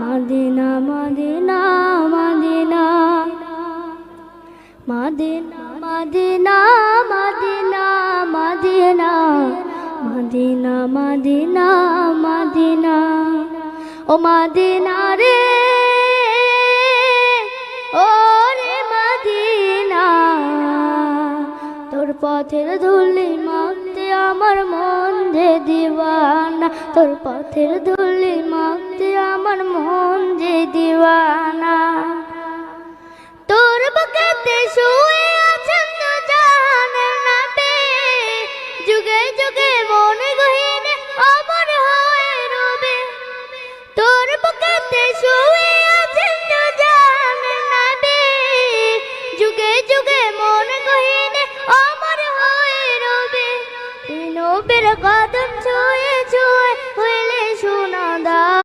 Medina Medina Medina. Medina, Medina, Medina Medina. Medina Medina ও Medina রে ও রে Medina. তোর পথের ধুলি মাখতে আমার মন যে দিওয়ানা তোর পথের ধুলি মাখতে রূপের কদম ছুঁয়ে